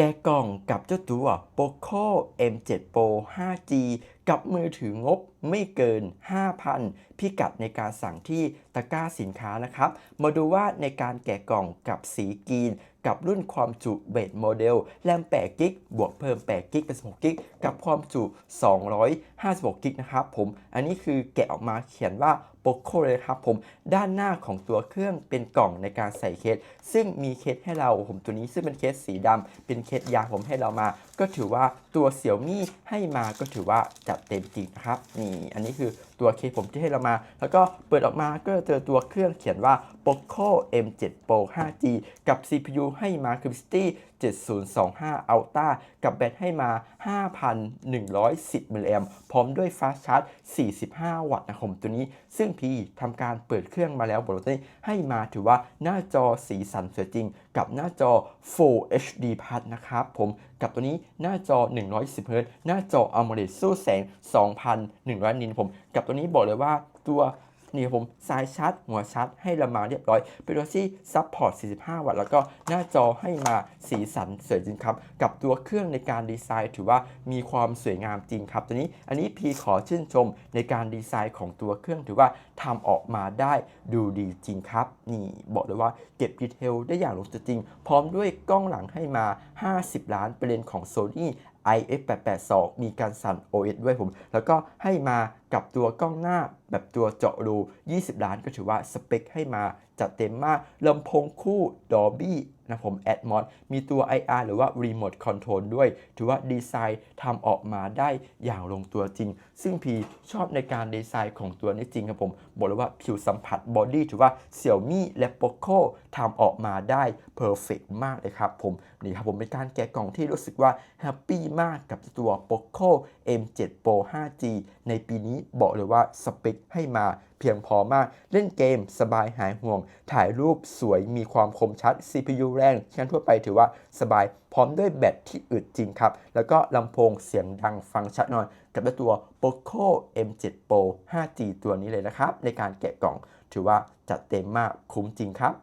แกะกล่องกับเจ้าตัว Poco M7 Pro 5G กับมือถืองบไม่เกิน 5,000 พิกัดในการสั่งที่ตะกร้าสินค้านะครับ มาดูว่าในการแกะกล่องกับสีกรีน กับรุ่นความจุเบสโมเดลแรม8กิกบวกเพิ่ม8กิกเป็น16กิกกับความจุ 256กิกนะครับผมอันนี้คือแกะออกมาเขียนว่า Poco เลยครับผมด้านหน้าของตัวเครื่องเป็นกล่องในการใส่เคส ซึ่งมีเคสให้เราผมตัวนี้ซึ่งเป็นเคสสีดำเป็นเคสยางผมให้เรามา ก็ถือว่าตัวเสี่ยวมี่ให้มาก็ถือว่าจัดเต็มจริงนะครับ นี่อันนี้คือตัวเคสผมที่ให้เรามา แล้วก็เปิดออกมาก็จะเจอตัวเครื่องเขียนว่า Poco M7 Pro 5G กับ CPU ให้มาคือ City 7025 Ultra กับแบตให้มา 5,110มิลลิแอมพร้อมด้วยฟาสชาร์จ 45 วัตต์นะครับผมตัวนี้ ซึ่งพี่ทำการเปิดเครื่องมาแล้วบอกเลยให้มาถือว่าหน้าจอสีสันสวยจริง กับหน้าจอ Full HD Plus นะครับผมกับตัวนี้หน้าจอ 110 Hz หน้าจอ AMOLED สู้แสง2,100 นิตผมกับตัวนี้บอกเลยว่าตัวนี่ครับผมสายชาร์จหัวชาร์จให้เรามาเรียบร้อยเป็นตัวที่ซัพพอร์ต 45 วัตต์ แล้วก็หน้าจอให้มาสีสันสวยจริงครับ กับตัวเครื่องในการดีไซน์ถือว่ามีความสวยงามจริงครับ ตัวนี้อันนี้พีขอชื่นชมในการดีไซน์ของตัวเครื่องถือว่าทำออกมาได้ดูดีจริงครับ นี่บอกเลยว่าเก็บดีเทลได้อย่างลงตัวจริง พร้อมด้วยกล้องหลังให้มา 50 ล้านเป็นเลนส์ของ Sony IF882 มีการสั่น OS ด้วยผม แล้วก็ให้มากับตัวกล้องหน้าแบบตัวเจาะรู 20 ล้านก็ถือว่าสเปคให้มาจัดเต็มมากลำโพงคู่ Dolby นะผม Atmos มีตัว IR หรือว่า Remote Control ด้วย ถือว่าดีไซน์ทำออกมาได้อย่างลงตัวจริง ซึ่งพีชอบในการดีไซน์ของตัวนี้จริงครับผม บอกเลยว่าผิวสัมผัสบอดี้ถือว่า Xiaomi และ Poco ทำออกมาได้เพอร์เฟกมากเลยครับผม นี่ครับผมเป็นการแกะกล่องที่รู้สึกว่าแฮปปี้มากกับตัว Poco M7 Pro 5G ในปีนี้บอกเลยว่าสเปคให้มาเพียงพอมาก เล่นเกมสบายหายห่วง ถ่ายรูปสวยมีความคมชัด CPU แรงเช่นทั่วไปถือว่าสบายพร้อมด้วยแบตที่อึดจริงครับ แล้วก็ลำโพงเสียงดังฟังชัดนอน กับตัว Poco M7 Pro 5G ตัวนี้เลยนะครับ ในการแกะกล่องถือว่าจัดเต็มมากคุ้มจริงครับ